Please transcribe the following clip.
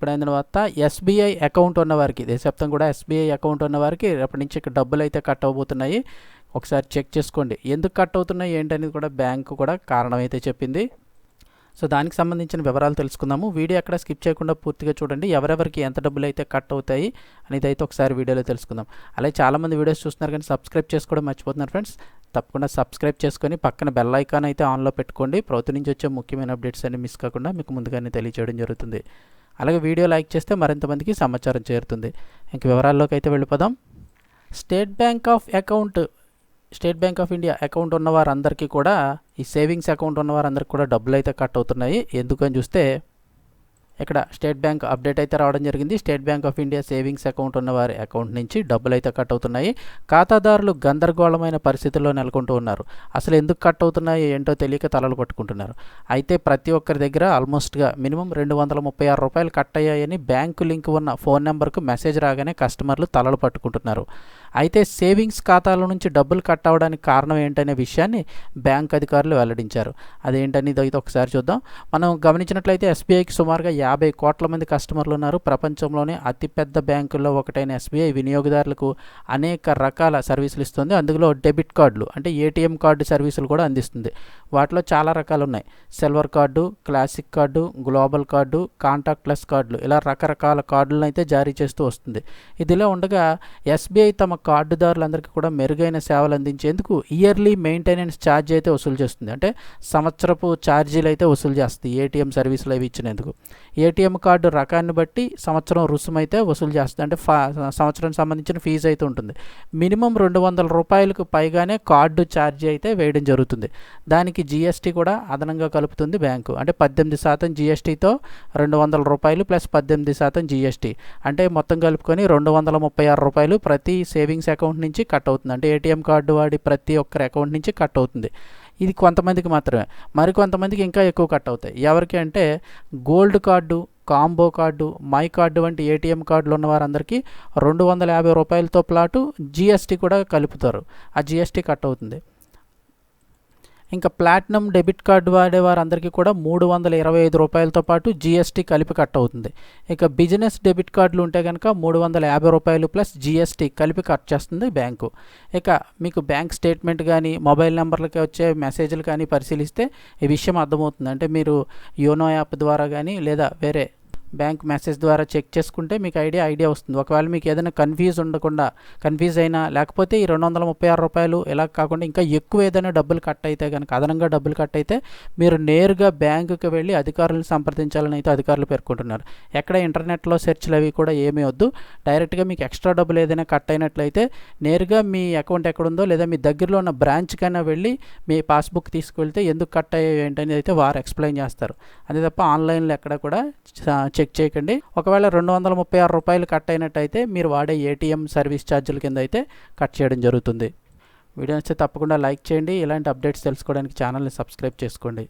ఇప్పుడైన తర్వాత SBI account ఉన్న వారికి కూడా ఎస్బీఐ అకౌంట్ ఉన్న వారికి రేపటి నుంచి డబ్బులు అయితే కట్ అవబోతున్నాయి. ఒకసారి చెక్ చేసుకోండి. ఎందుకు కట్ అవుతున్నాయి ఏంటనేది కూడా బ్యాంకు కూడా కారణం అయితే చెప్పింది. సో దానికి సంబంధించిన వివరాలు తెలుసుకుందాము. వీడియో ఎక్కడ స్కిప్ చేయకుండా పూర్తిగా చూడండి. ఎవరెవరికి ఎంత డబ్బులు అయితే కట్ అవుతాయి అనేది అయితే ఒకసారి వీడియోలో తెలుసుకుందాం. అలాగే చాలామంది వీడియోస్ చూస్తున్నారు కానీ సబ్స్క్రైబ్ చేసుకోవడం మర్చిపోతున్నారు ఫ్రెండ్స్. తప్పకుండా సబ్స్క్రైబ్ చేసుకొని పక్కన బెల్ ఐకాన్ అయితే ఆన్లో పెట్టుకోండి. ప్రభుత్వం నుంచి వచ్చే ముఖ్యమైన అప్డేట్స్ అన్ని మిస్ కాకుండా మీకు ముందుగానే తెలియజేయడం జరుగుతుంది. అలాగే వీడియో లైక్ చేస్తే మరింత మందికి సమాచారం చేరుతుంది. ఇంక వివరాల్లోకి అయితే వెళ్ళిపోదాం. State Bank of account State Bank of India account ఉన్న వారందరికీ కూడా ఈ సేవింగ్స్ అకౌంట్ ఉన్న వారందరికీ కూడా డబ్బులు అయితే కట్ అవుతున్నాయి. ఎందుకని చూస్తే ఇక్కడ స్టేట్ బ్యాంక్ అప్డేట్ అయితే రావడం జరిగింది. State Bank of India savings account ఉన్న వారి అకౌంట్ నుంచి డబ్బులు అయితే కట్ అవుతున్నాయి. ఖాతాదారులు గందరగోళమైన పరిస్థితుల్లో నెలకొంటూ ఉన్నారు. అసలు ఎందుకు కట్ అవుతున్నాయి? ఏంటో తెలియక తలలు పట్టుకుంటున్నారు అయితే ప్రతి ఒక్కరి దగ్గర ఆల్మోస్ట్గా మినిమం రెండు వందల ముప్పై ఆరు రూపాయలు కట్ అయ్యాయని బ్యాంకు లింక్ ఉన్న ఫోన్ నెంబర్కు మెసేజ్ రాగానే కస్టమర్లు తలలు పట్టుకుంటున్నారు. అయితే సేవింగ్స్ ఖాతాల నుంచి డబ్బులు కట్ అవ్వడానికి కారణం ఏంటనే విషయాన్ని బ్యాంక్ అధికారులు వెల్లడించారు. అదేంటనేది అయితే ఒకసారి చూద్దాం. మనం గమనించినట్లయితే ఎస్బీఐకి సుమారుగా యాభై కోట్ల మంది కస్టమర్లు ఉన్నారు. ప్రపంచంలోనే అతిపెద్ద బ్యాంకుల్లో ఒకటైన ఎస్బీఐ వినియోగదారులకు అనేక రకాల సర్వీసులు ఇస్తుంది. అందులో డెబిట్ కార్డులు అంటే ఏటీఎం కార్డు సర్వీసులు కూడా అందిస్తుంది. వాటిలో చాలా రకాలు ఉన్నాయి. Silver card classic card global card contact plus కార్డులు ఇలా రకరకాల కార్డులను అయితే జారీ చేస్తూ వస్తుంది. ఇదిలో ఉండగా ఎస్బీఐ తమ కార్డుదారులందరికీ కూడా మెరుగైన సేవలు అందించేందుకు ఇయర్లీ మెయింటెనెన్స్ ఛార్జ్ అయితే వసూలు చేస్తుంది. అంటే సంవత్సరపు ఛార్జీలు అయితే వసూలు చేస్తుంది ఏటీఎం సర్వీసులు అవి ఇచ్చినందుకు. ఏటీఎం కార్డు రకాన్ని బట్టి సంవత్సరం రుసుము అయితే వసూలు చేస్తుంది. అంటే ఫా సంవత్సరం సంబంధించిన ఫీజు అయితే ఉంటుంది. మినిమం రెండు వందల రూపాయలకు పైగానే కార్డు ఛార్జీ అయితే వేయడం జరుగుతుంది. దానికి జీఎస్టీ కూడా అదనంగా కలుపుతుంది బ్యాంకు. అంటే పద్దెనిమిది శాతం జీఎస్టీతో రెండు వందల రూపాయలు ప్లస్ పద్దెనిమిది శాతం జీఎస్టీ. అంటే మొత్తం కలుపుకొని రెండు వందల ముప్పై ఆరు రూపాయలు ప్రతి సేవింగ్స్ అకౌంట్ నుంచి కట్ అవుతుంది. అంటే ఏటీఎం కార్డు వాడి ప్రతి ఒక్కరి అకౌంట్ నుంచి కట్ అవుతుంది. ఇది కొంతమందికి మాత్రమే. మరి కొంతమందికి ఇంకా ఎక్కువ కట్ అవుతాయి. ఎవరికి అంటే gold card combo card my card వంటి ఏటీఎం కార్డులు ఉన్న వారందరికీ రెండు వందల యాభై రూపాయలతో పాటు జీఎస్టీ కూడా కలుపుతారు. ఆ జీఎస్టీ కట్ అవుతుంది. ఇంకా ప్లాటినం డెబిట్ కార్డు వాడే వారందరికీ కూడా మూడు వందల ఇరవై ఐదు రూపాయలతో పాటు జీఎస్టీ కలిపి కట్ అవుతుంది. ఇక బిజినెస్ డెబిట్ కార్డులు ఉంటే కనుక మూడు వందల యాభై రూపాయలు ప్లస్ జీఎస్టీ కలిపి కట్ చేస్తుంది బ్యాంకు. ఇక మీకు బ్యాంక్ స్టేట్మెంట్ కానీ మొబైల్ నెంబర్లకి వచ్చే మెసేజ్లు కానీ పరిశీలిస్తే ఈ విషయం అర్థమవుతుంది. అంటే మీరు యోనో యాప్ ద్వారా కానీ లేదా వేరే బ్యాంక్ మెసేజ్ ద్వారా చెక్ చేసుకుంటే మీకు ఐడియా ఐడియా వస్తుంది. ఒకవేళ మీకు ఏదైనా కన్ఫ్యూజ్ ఉండకుండా కన్ఫ్యూజ్ అయినా లేకపోతే ఈ రెండు వందల ముప్పై ఆరు రూపాయలు ఇలా కాకుండా ఇంకా ఎక్కువ ఏదైనా డబ్బులు కట్ అయితే కనుక అదనంగా డబ్బులు కట్ అయితే మీరు నేరుగా బ్యాంకుకి వెళ్ళి అధికారులను సంప్రదించాలని అయితే అధికారులు పేర్కొంటున్నారు. ఎక్కడ ఇంటర్నెట్లో సెర్చ్లు అవి కూడా ఏమీ వద్దు. డైరెక్ట్గా మీకు ఎక్స్ట్రా డబ్బులు ఏదైనా కట్ అయినట్లయితే నేరుగా మీ అకౌంట్ ఎక్కడుందో లేదా మీ దగ్గరలో ఉన్న బ్రాంచ్కైనా వెళ్ళి మీ పాస్బుక్ తీసుకువెళ్తే ఎందుకు కట్ అయ్యాయి ఏంటనేది అయితే వారు ఎక్స్ప్లెయిన్ చేస్తారు. అంతే తప్ప ఆన్లైన్లో ఎక్కడ కూడా చెక్ చేయకండి. ఒకవేళ రెండు వందల ముప్పై ఆరు రూపాయలు కట్ అయినట్టయితే మీరు వాడే ఏటీఎం సర్వీస్ ఛార్జీల కింద అయితే కట్ చేయడం జరుగుతుంది. వీడియో నచ్చితే తప్పకుండా లైక్ చేయండి. ఇలాంటి అప్డేట్స్ తెలుసుకోవడానికి ఛానల్ని సబ్స్క్రైబ్ చేసుకోండి.